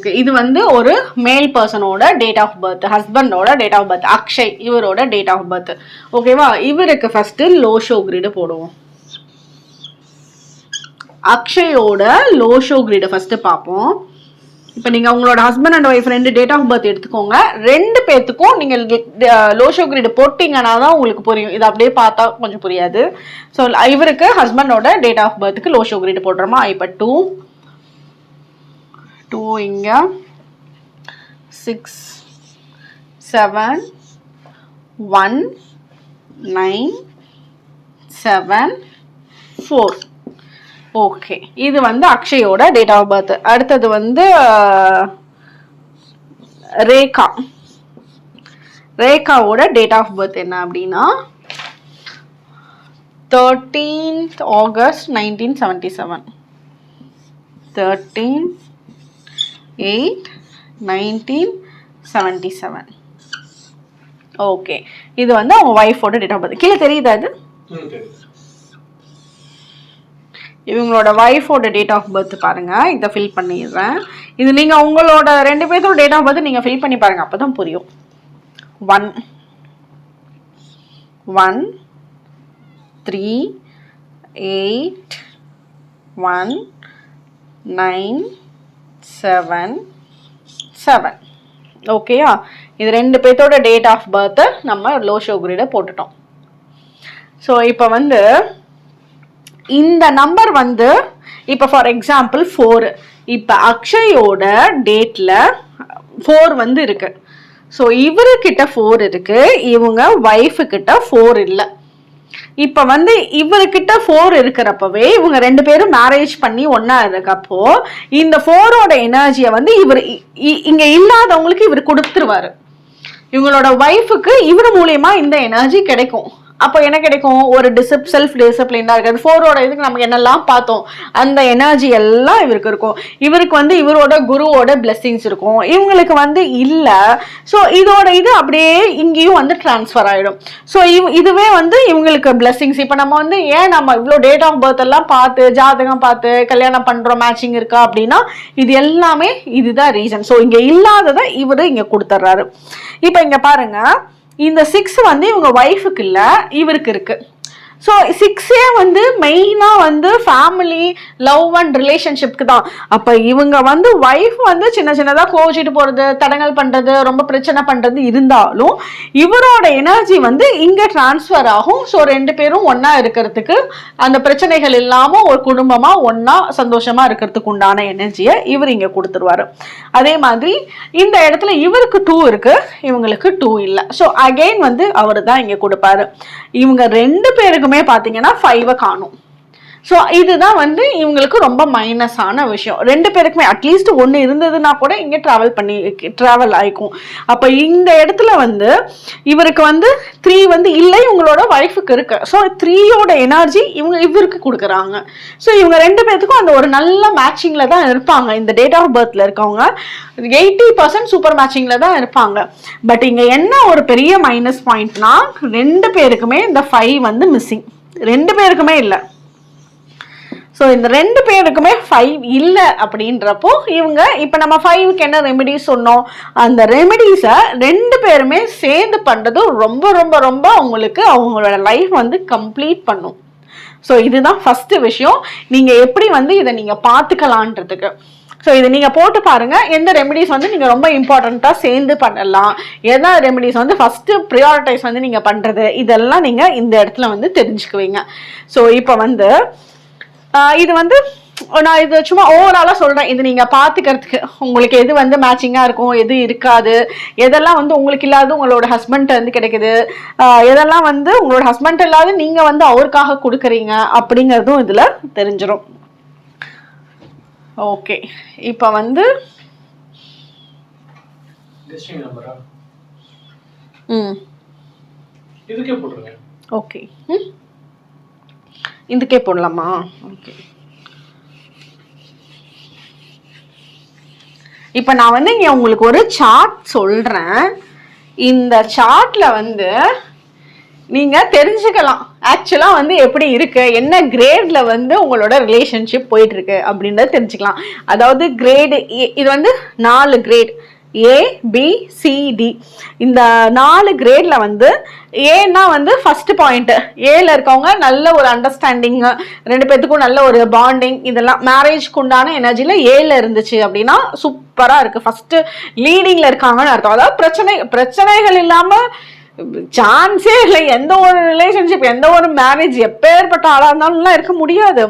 Okay இது வந்து ஒரு மேல் பர்சனோட டேட் ஆஃப் பர்த் ஹஸ்பண்டோட டேட் ஆஃப் பர்த் அக்ஷய் இவரோட டேட் ஆஃப் பர்த் ஓகேவா இவருக்கு ஃபர்ஸ்ட் லோ ஷோ கிரிடு போடுவோம். அக்ஷயோட லோ ஷோ கிரிடை ஃபர்ஸ்ட் பார்ப்போம். இப்போ நீங்கள் உங்களோட ஹஸ்பண்ட் அண்ட் ஒய்ஃப் ரெண்டு டேட் ஆஃப் பர்த் எடுத்துக்கோங்க. ரெண்டு பேர்த்துக்கும் நீங்கள் லோஷோ கிரீடு uh, போட்டிங்கன்னா தான் உங்களுக்கு புரியும். இது அப்படியே பார்த்தா கொஞ்சம் புரியாது. ஸோ இவருக்கு ஹஸ்பண்டோட டேட் ஆஃப் பர்த்துக்கு லோ ஷோ போடுறோமா? இப்போ டூ டூ இங்கே six seven one nine seven four okay இது வந்து அக்ஷயோட டேட் ஆஃப் பர்த் அடுத்தது வந்து ரேகா. ரேகாவோட டேட் ஆஃப் பர்த் என்ன அப்படின்னா thirteenth August nineteen seventy seven thirteen eight nineteen seventy seven okay இது வந்து அவங்க ஒய்ஃபோட டேட் ஆஃப் பர்த் கீழே தெரியுதா தெரியுது. இவங்களோட ஒய்ஃபோட டேட் ஆஃப் பர்த் பாருங்க. இதை ஃபில் பண்ணிடுறேன். இது நீங்க உங்களோட ரெண்டு பேர்த்தோட டேட் ஆஃப் பர்த் நீங்க ஃபில் பண்ணி பாருங்க. அப்பதான் புரியும். One one three eight one nine seven seven ஓகேயா இது ரெண்டு பேர்த்தோட டேட் ஆஃப் பர்த்தை நம்ம லோ ஷோகுரிட போட்டுட்டோம். ஸோ இப்போ வந்து இந்த நம்பர் வந்து இப்போ ஃபார் எக்ஸாம்பிள் ஃபோர் இப்போ அக்ஷயோட டேட்டில் ஃபோர் வந்து இருக்குது ஸோ இவருக்கிட்ட ஃபோர் இருக்குது இவங்க ஒய்ஃபுக்கிட்ட ஃபோர் இல்லை. இப்ப வந்து இவர்கிட்ட ஃபோர் இருக்கிறப்பவே இவங்க ரெண்டு பேரும் மேரேஜ் பண்ணி ஒன்னா இருக்கப்போ இந்த ஃபோரோட எனர்ஜியை வந்து இவர் இ- இ- இங்க இல்லாதவங்களுக்கு இவர் கொடுத்துருவாரு. இவங்களோட ஒய்ஃபுக்கு இவர் மூலியமா இந்த எனர்ஜி கிடைக்கும். அப்போ என்ன கிடைக்கும்? ஒரு டிசிப் செல்ஃப் டிசிப்ளினா இருக்காது. ஃபோரோட இதுக்கு நம்ம என்னெல்லாம் பார்த்தோம்? அந்த எனர்ஜி எல்லாம் இவருக்கு இருக்கும். இவருக்கு வந்து இவரோட குருவோட பிளெஸ்ஸிங்ஸ் இருக்கும். இவங்களுக்கு வந்து இல்லை. ஸோ இதோட இது அப்படியே இங்கேயும் வந்து ட்ரான்ஸ்ஃபர் ஆகிடும் ஸோ இவ் இதுவே வந்து இவங்களுக்கு பிளெஸ்ஸிங்ஸ் இப்போ நம்ம வந்து ஏன் நம்ம இவ்வளோ டேட் ஆஃப் பர்த் எல்லாம் பார்த்து ஜாதகம் பார்த்து கல்யாணம் பண்ணுறோம் மேட்சிங் இருக்கா அப்படின்னா இது எல்லாமே இதுதான் ரீசன் ஸோ இங்கே இல்லாததை இவர் இங்கே கொடுத்துட்றாரு இப்போ இங்கே பாருங்க. இந்த சிக்ஸ் வந்து இவங்க ஒய்ஃபுக்கு இல்லை இவருக்கு இருக்குது ஸோ சிக்ஸே வந்து மெயினாக வந்து ஃபேமிலி லவ் அண்ட் ரிலேஷன்ஷிப்க்கு தான். அப்போ இவங்க வந்து ஒய்ஃப் வந்து சின்ன சின்னதாக கோச்சிட்டு போகிறது தடங்கல் பண்ணுறது ரொம்ப பிரச்சனை பண்ணுறது இருந்தாலும் இவரோட எனர்ஜி வந்து இங்கே ட்ரான்ஸ்ஃபர் ஆகும். ஸோ ரெண்டு பேரும் ஒன்றா இருக்கிறதுக்கு அந்த பிரச்சனைகள் இல்லாமல் ஒரு குடும்பமாக ஒன்றா சந்தோஷமாக இருக்கிறதுக்கு உண்டான எனர்ஜியை இவர் இங்கே கொடுத்துருவாரு. அதே மாதிரி இந்த இடத்துல இவருக்கு டூ இருக்குது இவங்களுக்கு டூ இல்லை. ஸோ அகைன் வந்து அவர் தான் இங்கே கொடுப்பாரு. இவங்க ரெண்டு பேருக்கு மட்டுமே பார்த்தீங்கன்னா ஃபைவை காணும். ஸோ இதுதான் வந்து இவங்களுக்கு ரொம்ப மைனஸான விஷயம். ரெண்டு பேருக்குமே அட்லீஸ்ட் ஒன்று இருந்ததுன்னா கூட இங்கே ட்ராவல் பண்ணி ட்ராவல் ஆகிக்கும் அப்போ இந்த இடத்துல வந்து இவருக்கு வந்து த்ரீ வந்து இல்லை இவங்களோட ஒய்ஃபுக்கு இருக்கு. ஸோ த்ரீயோட எனர்ஜி இவங்க இவருக்கு கொடுக்குறாங்க. ஸோ இவங்க ரெண்டு பேர்த்துக்கும் அந்த ஒரு நல்ல மேட்சிங்கில் தான் இருப்பாங்க. இந்த டேட் ஆஃப் பர்த்தில் இருக்கவங்க எயிட்டி பர்சன்ட் சூப்பர் மேட்சிங்கில் தான் இருப்பாங்க. பட் இங்கே என்ன ஒரு பெரிய மைனஸ் பாயிண்ட்னா ரெண்டு பேருக்குமே இந்த ஃபைவ் வந்து மிஸ்ஸிங் ரெண்டு பேருக்குமே இல்லை. ஸோ இந்த ரெண்டு பேருக்குமே ஃபைவ் இல்லை அப்படின்றப்போ இவங்க இப்போ நம்ம ஃபைவுக்கு என்ன ரெமெடிஸ் சொன்னோம்? அந்த ரெமெடிஸை ரெண்டு பேருமே சேர்ந்து பண்ணுறதும் ரொம்ப ரொம்ப ரொம்ப அவங்களுக்கு அவங்களோட லைஃப் வந்து கம்ப்ளீட் பண்ணும். ஸோ இதுதான் ஃபஸ்ட்டு விஷயம். நீங்கள் எப்படி வந்து இதை நீங்கள் பார்த்துக்கலான்றதுக்கு ஸோ இதை நீங்கள் போட்டு பாருங்கள் எந்த ரெமெடிஸ் வந்து நீங்கள் ரொம்ப இம்பார்ட்டண்ட்டாக சேர்ந்து பண்ணலாம். எதா ரெமெடிஸ் வந்து ஃபஸ்ட்டு ப்ரியாரிட்டைஸ் வந்து நீங்கள் பண்ணுறது இதெல்லாம் நீங்கள் இந்த இடத்துல வந்து தெரிஞ்சுக்குவீங்க. ஸோ இப்போ வந்து இது வந்து நான் இது சும்மா ஓவராலாக சொல்கிறேன் இது நீங்கள் பார்த்துக்கிறதுக்கு உங்களுக்கு எது வந்து மேட்சிங்காக இருக்கும் எது இருக்காது எதெல்லாம் வந்து உங்களுக்கு இல்லாத உங்களோட ஹஸ்பண்ட் வந்து கிடைக்குது எதெல்லாம் வந்து உங்களோட ஹஸ்பண்ட் இல்லாத நீங்கள் வந்து அவருக்காக கொடுக்குறீங்க அப்படிங்கிறதும் இதில் தெரிஞ்சிடும் ஓகே இப்போ வந்து ம். இதுக்கே போட்டுருங்க. ஓகே ம்? இதுக்கே போடலாமா? ஓகே இப்போ நான் வந்து இங்கே உங்களுக்கு ஒரு சார்ட் சொல்கிறேன் இந்த சார்ட்டில் வந்து நீங்கள் தெரிஞ்சுக்கலாம். ஆக்சுவலாக வந்து எப்படி இருக்குது என்ன கிரேடில் வந்து உங்களோட ரிலேஷன்ஷிப் போயிட்டுருக்கு அப்படின்றத தெரிஞ்சுக்கலாம். அதாவது கிரேடு இது வந்து நாலு கிரேட் ஏ பி சிடி இந்த நாலு கிரேடில் வந்து ஏன்னா வந்து ஃபஸ்ட்டு பாயிண்ட்டு ஏல இருக்கவங்க நல்ல ஒரு அண்டர்ஸ்டாண்டிங் ரெண்டு பேர்த்துக்கும் நல்ல ஒரு பாண்டிங் இதெல்லாம் மேரேஜ்க்கு உண்டான எனர்ஜியில் ஏல இருந்துச்சு அப்படின்னா சூப்பராக இருக்குது ஃபஸ்ட்டு லீடிங்கில் இருக்காங்கன்னு அர்த்தம். அதாவது பிரச்சனை பிரச்சனைகள் இல்லாமல் சான்ஸே இல்லை. எந்த ஒரு ரிலேஷன்ஷிப் எந்த ஒரு மேரேஜ் எப்பேற்பட்ட ஆளாக இருந்தாலும்லாம் இருக்க முடியாது.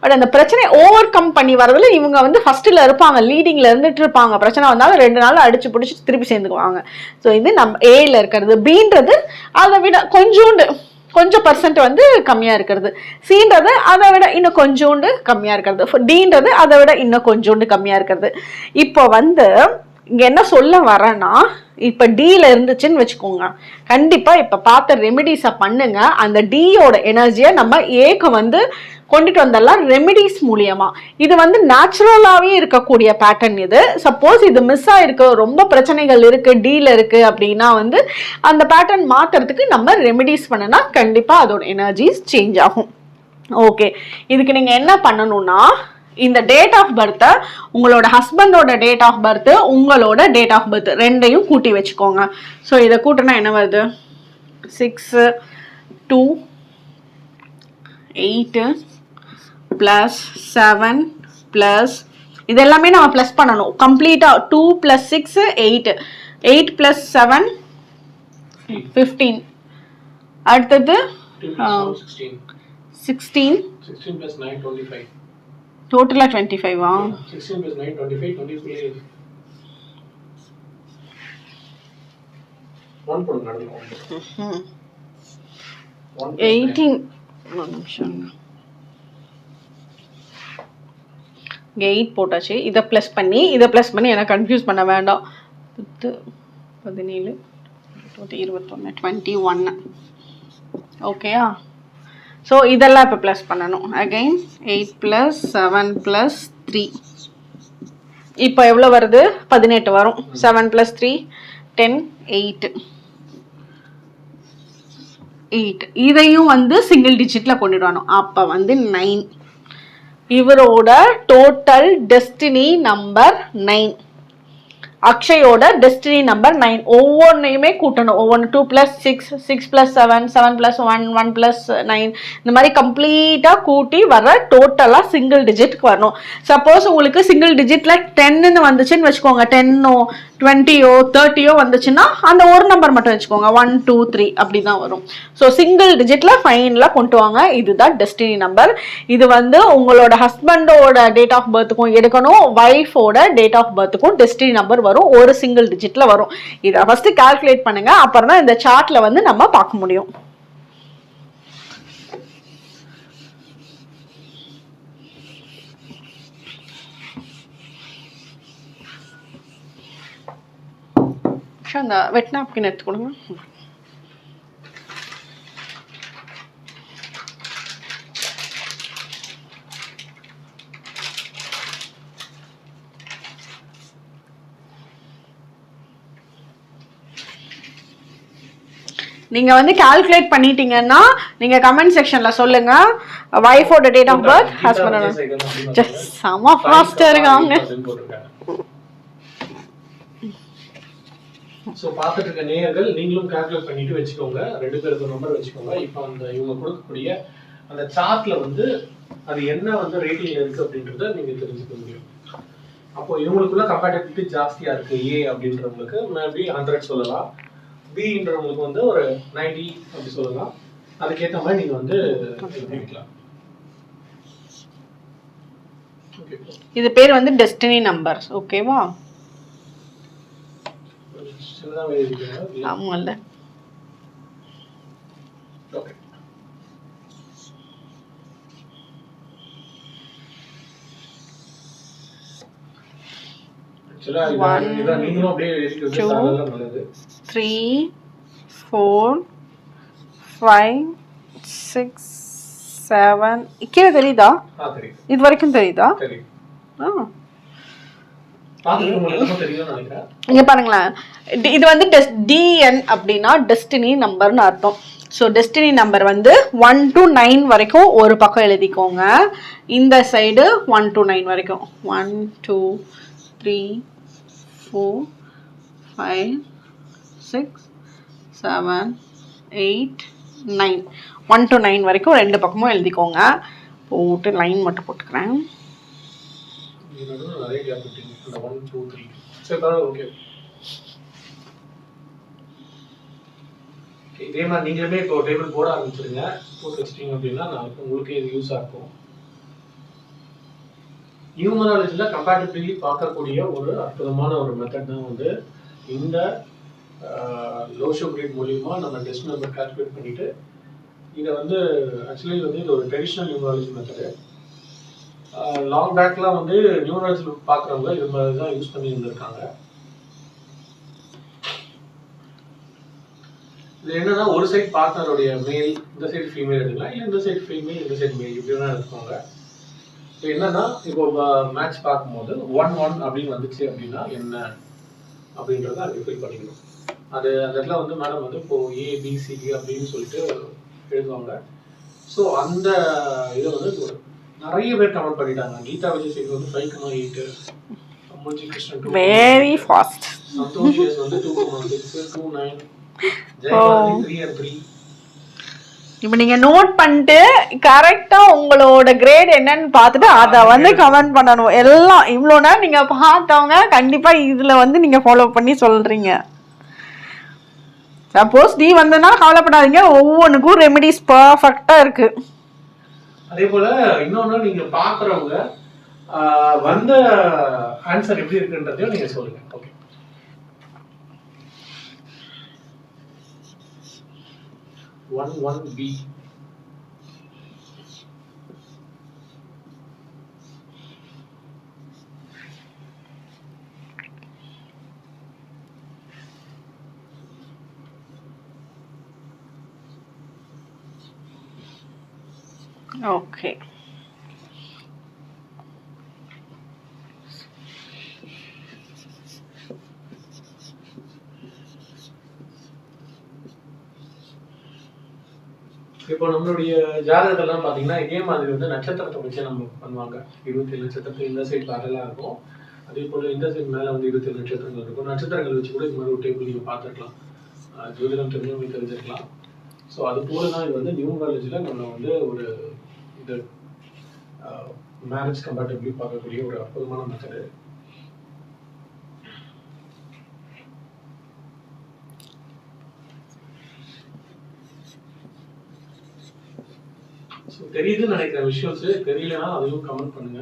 பட் அந்த பிரச்சனையை ஓவர் கம் பண்ணி வரதுல இவங்க வந்து ஃபஸ்ட்டில் இருப்பாங்க. லீடிங்கில் இருந்துட்டு இருப்பாங்க. பிரச்சனை வந்தாலும் ரெண்டு நாள் அடிச்சு பிடிச்சி திருப்பி சேர்ந்துக்குவாங்க. ஸோ இது நம்ம ஏயில் இருக்கிறது. பீன்றது அதை விட கொஞ்சோண்டு கொஞ்சம் பர்சன்ட் வந்து கம்மியாக இருக்கிறது. சீன்றது அதை விட இன்னும் கொஞ்சோண்டு கம்மியாக இருக்கிறது. டீன்றது அதை விட இன்னும் கொஞ்சோண்டு கம்மியாக இருக்கிறது. இப்போ வந்து இங்க என்ன சொல்ல வரேன்னா இப்ப டீல இருந்துச்சுன்னு வச்சுக்கோங்க. கண்டிப்பா இப்ப பார்த்த ரெமிடிஸை பண்ணுங்க. அந்த டீயோட எனர்ஜியை நம்ம ஏக்கு வந்து கொண்டுட்டு வந்துடலாம் ரெமிடிஸ் மூலியமா. இது வந்து நேச்சுரலாகவே இருக்கக்கூடிய பேட்டர்ன் இது. சப்போஸ் இது மிஸ் ஆயிருக்கு ரொம்ப பிரச்சனைகள் இருக்கு டீல இருக்கு அப்படின்னா வந்து அந்த பேட்டர்ன் மாத்துறதுக்கு நம்ம ரெமிடிஸ் பண்ணனா கண்டிப்பா அதோட எனர்ஜிஸ் சேஞ்ச் ஆகும். ஓகே இதுக்கு நீங்க என்ன பண்ணணும்னா இந்த டேட் ஆஃப் பர்த்தை உங்களோட ஹஸ்பண்டோட டேட் ஆஃப் பர்த் உங்களோட டேட் ஆஃப் பர்த் ரெண்டையும் கூட்டி வச்சுக்கோங்க. ஸோ இதை கூட்டினா என்ன வருது? Six two eight plus seven plus இது எல்லாமே நம்ம ப்ளஸ் பண்ணணும். கம்ப்ளீட்டாக two plus six eight eight plus seven fifteen அடுத்தது சிக்ஸ்டீன் சிக்ஸ்டீன் டோட்டலாக டுவெண்ட்டி ஃபைவா எயிட்டீன் ஒரு நிமிஷம் இங்கே எயிட் போட்டாச்சு. இதை ப்ளஸ் பண்ணி இதை ப்ளஸ் பண்ணி எனக்கு கன்ஃபியூஸ் பண்ண வேண்டாம். பத்து பதினேழு இருபது இருபத்தொன்று டுவெண்ட்டி ஒன்று ஓகேயா ஸோ இதெல்லாம் இப்போ ப்ளஸ் பண்ணணும். Again eight plus seven plus three இப்போ எவ்வளோ வருது? பதினெட்டு வரும். Seven plus three ten eight eight இதையும் வந்து சிங்கிள் டிஜிட்டில் கொண்டுடுவானோ. அப்போ வந்து நைன் இவரோட டோட்டல் டெஸ்டினி நம்பர் நைன் அக்ஷயோட டெஸ்டினி நம்பர் நைன் ஒவ்வொன்றையுமே கூட்டணும். ஒவ்வொன்று two plus six six plus seven seven plus one one plus nine இந்த மாதிரி கம்ப்ளீட்டாக கூட்டி வர டோட்டலாக சிங்கிள் டிஜிட்க்கு வரணும். சப்போஸ் உங்களுக்கு சிங்கிள் டிஜிட்டில் டென்னு வந்துச்சுன்னு வச்சுக்கோங்க. டென்னோ டுவெண்ட்டியோ தேர்ட்டியோ வந்துச்சுன்னா அந்த ஒரு நம்பர் மட்டும் வச்சுக்கோங்க. ஒன் டூ த்ரீ அப்படி தான் வரும் ஸோ சிங்கிள் டிஜிட்டில் ஃபைனில் கொண்டு வாங்க. இதுதான் டெஸ்டினி நம்பர் இது வந்து உங்களோட ஹஸ்பண்டோட டேட் ஆஃப் பர்த்துக்கும் எடுக்கணும். ஒய்ஃபோட டேட் ஆஃப் பர்த்துக்கும் டெஸ்டினி நம்பர் வரும். வரும் ஒரு சிங்கிள் டிஜிட்டில் வரும். இதை ஃபஸ்ட்டு கால்குலேட் பண்ணுங்க அப்புறம் தான் இந்த சார்ட்டில் வந்து நம்ம பார்க்க முடியும். அந்த வெட் நாப்கின் எடுத்து கொடுங்க. நீங்க வந்து கால்குலேட் பண்ணிட்டீங்கன்னா நீங்க கமெண்ட் செக்ஷன்ல சொல்லுங்க. வைஃபோட date of birth husband just செம இருக்காங்க. ஸோ பார்த்துட்டு இருக்க நேயர்கள் நீங்களும் கால்குலேட் பண்ணிட்டு வச்சுக்கோங்க. ரெண்டு பேருக்கு நம்பர் வச்சுக்கோங்க. இப்போ அந்த இவங்க கொடுக்கக்கூடிய அந்த சார்ட்ல வந்து அது என்ன வந்து ரேட்டிங்ல இருக்கு அப்படின்றத நீங்க தெரிஞ்சுக்க முடியும். அப்போ இவங்களுக்குள்ள கம்பேட்டபிலிட்டி ஜாஸ்தியா இருக்கு. ஏ அப்படின்றவங்களுக்கு மேபி ஹண்ட்ரட் சொல்லலாம். பின்றவங்களுக்கு வந்து ஒரு 90 அப்படி சொல்லலாம். அதுக்கேற்ற மாதிரி நீங்க வந்து ஓகே இது பேர் வந்து டெஸ்டினி நம்பர்ஸ் ஓகேவா ஆமாம்ல ஓகே ஆக்சுவலாக நீங்களும் அப்படியே நல்லது. Three four five six seven கீழே தெரியுதா இது வரைக்கும் தெரியுதா ஆ இங்க பாருங்களேன் இது வந்து டிஎன் அப்படின்னா டெஸ்டினி நம்பர்னு அர்த்தம் ஸோ டெஸ்டினி நம்பர் வந்து ஒன் டு நைன் வரைக்கும் ஒரு பக்கம் எழுதிக்கோங்க இந்த சைடு ஒன் டு நைன் வரைக்கும் one two three four five six seven eight nine one to nine வரைக்கும் ரெண்டு பக்கமும் எழுதிக்கோங்க. போட்டு லைன் மட்டும் போட்டுக்கிறேன். சரி ஓகே இதே மாதிரி நீங்களுமே இப்போ டேபிள் போட ஆரம்பிச்சிருங்க. போட்டு வச்சிட்டிங்க அப்படின்னா நாளைக்கு உங்களுக்கு இது யூஸாக இருக்கும். நியூமராலஜியில் கம்பேட்டிபிளி பார்க்கக்கூடிய ஒரு அற்புதமான ஒரு மெத்தட் தான் வந்து இந்த லோஷோ கிரேட் மூலியமா நம்ம டெஸ்ட் நம்பர் கால்குலேட் பண்ணிட்டு இதை வந்து ஆக்சுவலி வந்து இது ஒரு ட்ரெடிஷ்னல் நியூமராலஜி மெத்தடு லாங் பேக்லாம் வந்து நியூமராலஜி பார்க்குறவங்க இது மாதிரி தான் யூஸ் பண்ணி இருந்திருக்காங்க இது என்னன்னா ஒரு சைட் பார்ட்னருடைய மேல் இந்த சைடு ஃபீமேல் எடுக்கலாம். இல்லை இந்த சைடு ஃபீமேல் இந்த சைடு மேல் இப்படி வேணா எடுத்துக்கோங்க. இப்போ என்னன்னா இப்போ மேட்ச் பார்க்கும்போது ஒன் ஒன் அப்படின்னு வந்துச்சு அப்படின்னா என்ன? அப்படின்றத அதை ஃபில் பண்ணிக்கணும். அது அந்த இடத்துல வந்து மேடம் வந்து இப்போ ஏ பிசி அப்படின்னு சொல்லிட்டு எழுதுவாங்க. ஸோ அந்த இதை வந்து நிறைய பேர் கமெண்ட் பண்ணிட்டாங்க. கீதா விஜய் சேகர் வந்து five comma eight Mulji Krishnan very fast Santhosh வந்து two comma six two nine Jayabharathi three and three இப்போ நீங்க நோட் பண்ணிட்டு கரெக்டா உங்களோட கிரேட் என்னன்னு பார்த்துட்டு அதை வந்து கமெண்ட் பண்ணணும். எல்லாம் இவ்வளோ நேரம் நீங்க பார்த்தவங்க கண்டிப்பா இதுல வந்து நீங்க ஃபாலோ பண்ணி சொல்றீங்க. சப்போஸ் டி வந்ததுனால கவலைப்படாதீங்க. ஒவ்வொன்றுக்கும் ரெமெடிஸ் பர்ஃபெக்டாக இருக்கு. அதே போல இன்னொன்னு நீங்க பாக்குறவங்க வந்த ஆன்சர் எப்படி இருக்குன்றதையும் நீங்க சொல்லுங்க. Okay one one B okay இப்போ நம்மளுடைய ஜாதகத்தெல்லாம் பாத்தீங்கன்னா இதே மாதிரி வந்து நட்சத்திரத்தை வச்சு நம்ம பண்ணுவாங்க. இருபத்தி ஏழு நட்சத்திரத்துக்கு இந்த சைடு வரலாம் இருக்கும். அதே போல இந்த சைடு மேல வந்து இருபத்தி ஏழு நட்சத்திரங்கள் இருக்கும். நட்சத்திரங்கள் வச்சு கூட இது மாதிரி ஒரு டேபிள் நீங்கள் பார்த்துருக்கலாம். ஜோதிடம் தெரிஞ்சவங்க தெரிஞ்சிருக்கலாம். ஸோ அது போல தான் இது வந்து நியூமராலஜியில் நம்ம வந்து ஒரு இந்த மேரேஜ் கம்பேட்டபிளி பார்க்கக்கூடிய ஒரு அற்புதமான மெத்தடு ஸோ தெரியுதுன்னு நினைக்கிற விஷயம்ஸ் தெரியலனா அதையும் கமெண்ட் பண்ணுங்க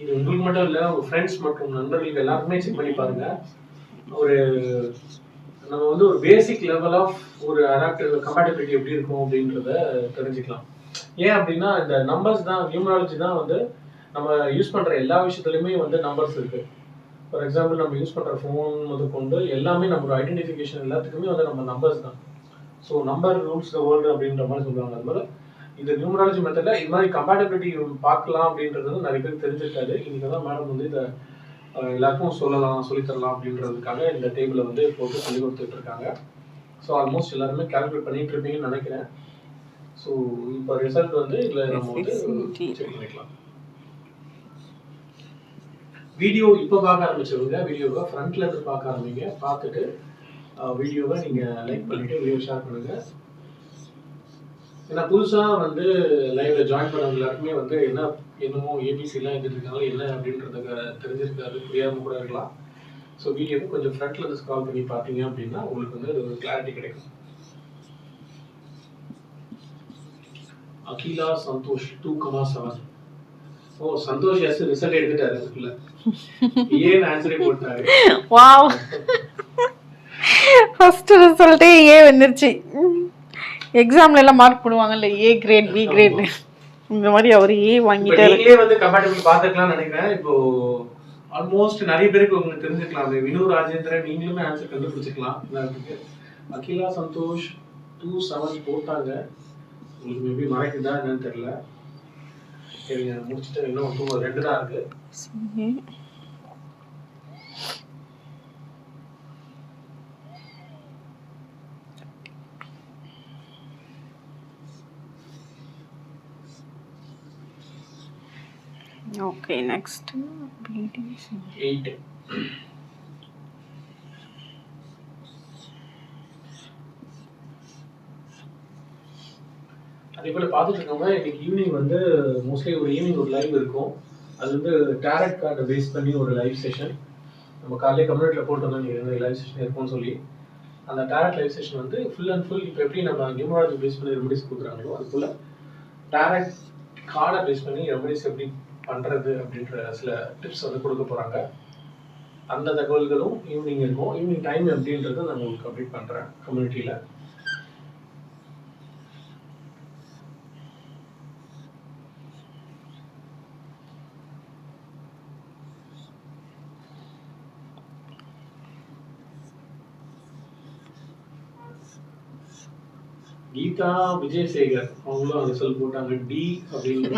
இது உங்களுக்கு மட்டும் இல்லை உங்கள் ஃப்ரெண்ட்ஸ் மற்றும் நண்பர்களுக்கு எல்லாருக்குமே செக் பண்ணி பாருங்க. ஒரு நம்ம வந்து ஒரு பேசிக் லெவல் ஆஃப் ஒரு அடாப்டர் கம்பேட்டபிலிட்டி எப்படி இருக்கும் அப்படின்றத தெரிஞ்சுக்கலாம். ஏன் அப்படின்னா இந்த நம்பர்ஸ் தான் நியூமராலஜி தான் வந்து நம்ம யூஸ் பண்ணுற எல்லா விஷயத்துலையுமே வந்து நம்பர்ஸ் இருக்குது ஃபார் எக்ஸாம்பிள் நம்ம யூஸ் பண்ணுற ஃபோன் முதற்கொண்டு எல்லாமே நம்மளோட ஐடென்டிஃபிகேஷன் எல்லாத்துக்குமே வந்து நம்ம நம்பர்ஸ் தான். So number rules the world அப்படின்ற மாதிரி சொல்லுவாங்க. அது மாதிரி இந்த நியூமராலஜி மெத்தட்ல இது மாதிரி கம்பேட்டபிலிட்டி பார்க்கலாம் அப்படின்றது வந்து நிறைய பேர் தெரிஞ்சிருக்காது இன்னைக்கு தான் மேடம் வந்து இதை எல்லாருக்கும் சொல்லலாம் சொல்லித்தரலாம் அப்படின்றதுக்காக இந்த டேபிளை வந்து போட்டு சொல்லி கொடுத்துட்டு இருக்காங்க ஸோ ஆல்மோஸ்ட் எல்லாருமே கால்குலேட் பண்ணிட்டு இருப்பீங்கன்னு நினைக்கிறேன். ஸோ இப்போ ரிசல்ட் வந்து இதில் நம்ம வந்து செக் பண்ணிக்கலாம். வீடியோ இப்போ பார்க்க ஆரம்பிச்சவங்க வீடியோவை ஃப்ரண்ட்ல இருந்து பார்க்க ஆரம்பிங்க. பார்த்துட்டு வீடியோவை நீங்க லைக் பண்ணிட்டு வீடியோ ஷேர் பண்ணுங்க. ஏன்னா புதுசாக வந்து லைவ்ல ஜாயின் பண்ணவங்க எல்லாருக்குமே வந்து என்ன என்னமோ ஏபிசிலாம் எல்லாம் என்ன அப்படின்றத தெரிஞ்சிருக்காரு புரியாமல் கூட இருக்கலாம். ஸோ வீடியோ கொஞ்சம் ஃப்ரண்ட்ல இருந்து ஸ்க்ரால் பண்ணி பார்த்தீங்க அப்படின்னா உங்களுக்கு வந்து அது ஒரு கிளாரிட்டி கிடைக்கும். Akila Santhosh two comma seven ஓ சந்தோஷ் எஸ் ரிசல்ட் எடுத்துட்டாரு அதுக்குள்ள. ஏன் ஆன்சரே போட்டாரு. வாவ் ஃபர்ஸ்ட் ரிசல்ட்டே ஏ வந்துருச்சு. எக்ஸாம்ல எல்லாம் மார்க் போடுவாங்கல்ல ஏ கிரேட் பி கிரேட் இந்த மாதிரி அவர் ஏ வாங்கிட்டாரு நீங்களே வந்து கம்பேட்டபிள் பார்த்துக்கலாம்னு நினைக்கிறேன். இப்போ ஆல்மோஸ்ட் நிறைய பேருக்கு உங்களுக்கு தெரிஞ்சுக்கலாம். வினு ராஜேந்திரன் நீங்களுமே ஆன்சர் கண்டுபிடிச்சிக்கலாம். அகிலா சந்தோஷ் டூ செவன் போட்டாங்க. உங்களுக்கு மேபி மறைக்குதா என்னன்னு தெரியல. சரிங்க முடிச்சுட்டு இன்னும் டூ ரெண்டு தான் இருக்கு. ஓகே நெக்ஸ்ட் எயிட் அதே போல பார்த்துட்டு இருக்கவங்க இன்னைக்கு ஈவினிங் வந்து மோஸ்ட்லி ஒரு ஈவினிங் ஒரு லைவ் இருக்கும். அது வந்து டேரட் கார்டை பேஸ் பண்ணி ஒரு லைவ் செஷன் நம்ம காலையிலே கம்யூனிட்டியில் போட்டிருந்தோம் நீங்கள் லைவ் செஷன் இருக்கும்னு சொல்லி. அந்த டேரட் லைவ் செஷன் வந்து ஃபுல் அண்ட் ஃபுல் இப்போ எப்படி நம்ம நியூமராலஜி பேஸ் பண்ணி ரெமடிஸ் கொடுக்குறாங்களோ அதுக்குள்ள போல் டேரட் கார்டை பேஸ் பண்ணி ரெமடிஸ் எப்படி பண்ணுறது அப்படின்ற சில டிப்ஸ் வந்து கொடுக்க போகிறாங்க அந்த தகவல்களும் ஈவினிங் இருக்கும். ஈவினிங் டைம் எப்படின்றத நான் உங்களுக்கு அப்டேட் பண்ணுறேன் கம்யூனிட்டியில் கீதா விஜயசேகர் அவங்களும் ரிசல்ட் போட்டாங்க. டி அப்படின்னு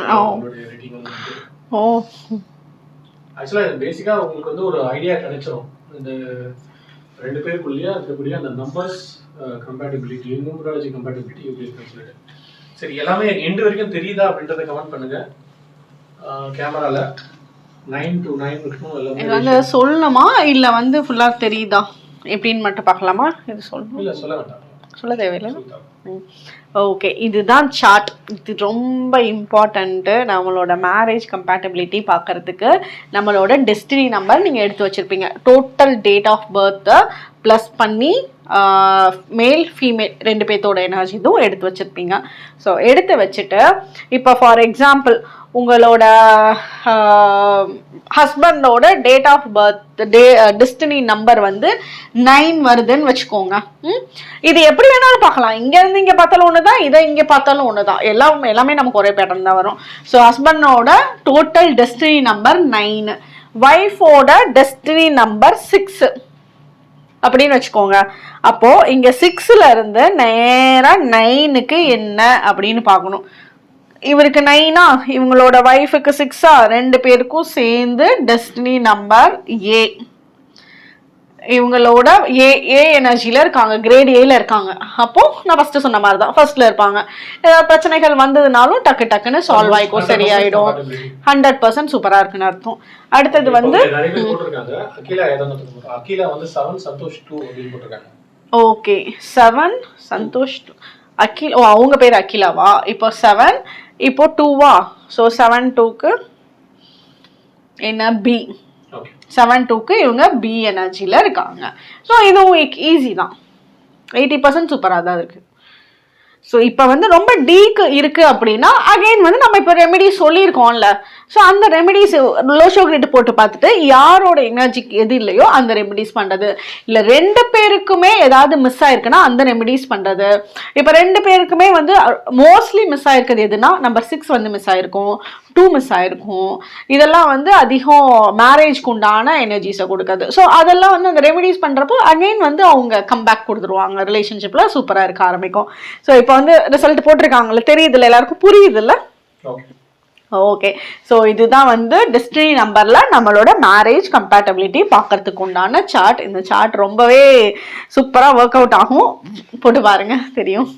ஆக்சுவலாக இது பேசிக்காக உங்களுக்கு வந்து ஒரு ஐடியா கிடைச்சிரும். இந்த ரெண்டு பேருக்குள்ளேயே இருக்கக்கூடிய அந்த நம்பர்ஸ் கம்பேட்டபிலிட்டி நியூமராலஜி கம்பேட்டபிலிட்டி எப்படி இருக்குன்னு சொல்லிட்டு. சரி எல்லாமே எண்டு வரைக்கும் தெரியுதா அப்படின்றத கமெண்ட் பண்ணுங்க. கேமரால நைன் டு நைன் இருக்கணும் எல்லாமே சொல்லணுமா? இல்ல வந்து ஃபுல்லா தெரியுதா? எப்படின்னு மட்டும் பார்க்கலாமா? இது சொல்லணும். இல்லை சொல்ல வேண்டாம். சொல்ல தேவையில்லை. ஓகே இதுதான் சார்ட் இது ரொம்ப இம்பார்ட்டண்ட்டு நம்மளோட மேரேஜ் கம்பேட்டபிலிட்டி பார்க்கறதுக்கு. நம்மளோட டெஸ்டினி நம்பர் நீங்கள் எடுத்து வச்சுருப்பீங்க. டோட்டல் டேட் ஆஃப் பர்த்தை ப்ளஸ் பண்ணி மேல் ஃபீமேல் ரெண்டு பேர்த்தோட எனர்ஜி இதுவும் எடுத்து வச்சுருப்பீங்க. ஸோ எடுத்து வச்சுட்டு இப்போ ஃபார் எக்ஸாம்பிள் உங்களோட ஹஸ்பண்டோட date of birth day destiny number வந்து நைன் வருதுன்னு வச்சுக்கோங்க. ம்? இது எப்படி வேணாலும் பார்க்கலாம். இங்கே இருந்து இங்கே பார்த்தாலும் ஒன்று தான் இதை இங்கே பார்த்தாலும் ஒன்று தான் எல்லாம் எல்லாமே நமக்கு ஒரே பேட்டர்ன் தான் வரும். ஸோ ஹஸ்பண்டோட டோட்டல் டெஸ்டினி நம்பர் நைனு ஒய்ஃபோட டெஸ்டினி நம்பர் சிக்ஸு அப்படின்னு வச்சுக்கோங்க. அப்போது இங்கே சிக்ஸில் இருந்து நேராக நைனுக்கு என்ன அப்படின்னு பார்க்கணும். இவருக்கு நைனா இவங்களோட ஒய்ஃபுக்கு சிக்ஸா ரெண்டு பேருக்கும் சேர்ந்து டெஸ்டினி நம்பர் ஏ இவங்களோட ஏ ஏ எனர்ஜியில் இருக்காங்க கிரேட் ஏல இருக்காங்க. அப்போ நான் ஃபர்ஸ்ட் சொன்ன மாதிரி தான் ஃபர்ஸ்ட்ல இருப்பாங்க. ஏதாவது பிரச்சனைகள் வந்ததுனாலும் டக்கு டக்குன்னு சால்வ் ஆயிக்கும் சரியாயிடும். ஹண்ட்ரட் பர்சன்ட் சூப்பரா இருக்குன்னு அர்த்தம். அடுத்தது வந்து seven Santhosh two okay seven Santhosh two. Akil ஓ அவங்க பேர் அகிலாவா? இப்போ செவன் இப்போ டூவா ஸோ செவன் டூக்கு என்ன பி செவன் டூக்கு இவங்க பி எனர்ஜியில் இருக்காங்க. ஸோ இதுவும் ஈஸி தான். எயிட்டி பர்சன்ட் சூப்பராக தான் இருக்குது ஸோ இப்போ வந்து ரொம்ப டீக்கு இருக்குது அப்படின்னா அகைன் வந்து நம்ம இப்போ ரெமெடி சொல்லியிருக்கோம்ல. ஸோ அந்த ரெமெடிஸ் லோ கிரிட் போட்டு பார்த்துட்டு யாரோட எனர்ஜிக்கு எது இல்லையோ அந்த ரெமெடிஸ் பண்ணுறது இல்லை ரெண்டு பேருக்குமே ஏதாவது மிஸ் ஆயிருக்குன்னா அந்த ரெமெடிஸ் பண்ணுறது இப்போ ரெண்டு பேருக்குமே வந்து மோஸ்ட்லி மிஸ் ஆயிருக்கிறது எதுனா நம்பர் சிக்ஸ் வந்து மிஸ் ஆயிருக்கும் டூ மிஸ் ஆயிருக்கும். இதெல்லாம் வந்து அதிகம் மேரேஜ்க்கு உண்டான எனர்ஜிஸை கொடுக்குது. ஸோ அதெல்லாம் வந்து அந்த ரெமெடிஸ் பண்ணுறப்போ அகெயின் வந்து அவங்க கம்பேக் கொடுத்துருவாங்க. ரிலேஷன்ஷிப்பில் சூப்பராக இருக்க ஆரம்பிக்கும். ஸோ இப்போ வந்து ரிசல்ட் போட்டிருக்காங்கல்ல தெரியுதுல்ல எல்லாருக்கும் புரியுதுல்ல ஓகே ஸோ இதுதான் வந்து டெஸ்டினி நம்பரில் நம்மளோட மேரேஜ் கம்பேட்டபிலிட்டி பார்க்கறதுக்கு உண்டான சார்ட் இந்த சார்ட் ரொம்பவே சூப்பராக ஒர்க் அவுட் ஆகும். போட்டு பாருங்க. தெரியும்.